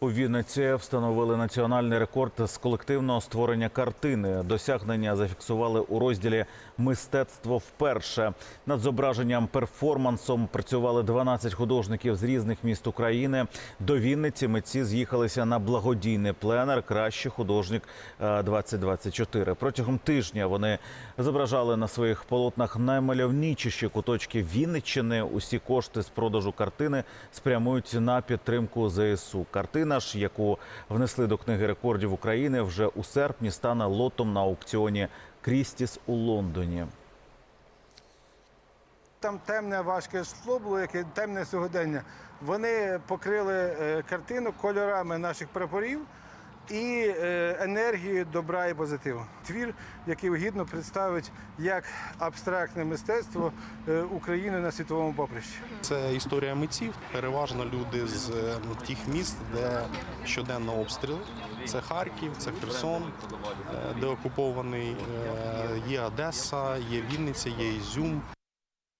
У Вінниці встановили національний рекорд з колективного створення картини. Досягнення зафіксували у розділі Мистецтво вперше. Над зображенням перформансом працювали 12 художників з різних міст України. До Вінниці митці з'їхалися на благодійний пленер Кращий художник е, 2024. Протягом тижня вони зображали на своїх полотнах наймальовничіші куточки Вінниччини. Усі кошти з продажу картини спрямують на підтримку ЗСУ. Картина ж, яку внесли до книги рекордів України, вже у серпні стане лотом на аукціоні Крістіс у Лондоні. Там темне важке скло було, яке темне сьогодення. Вони покрили е, картину кольорами наших прапорів і е, енергією добра і позитиву. Твір, який гідно представить як абстрактне мистецтво е, України на світовому поприщі. Це історія митців. Переважно люди з е, тих міст, де щоденно обстріли. Це Харків, це Херсон, де окупований. Є Одеса, є Вінниця, є Ізюм.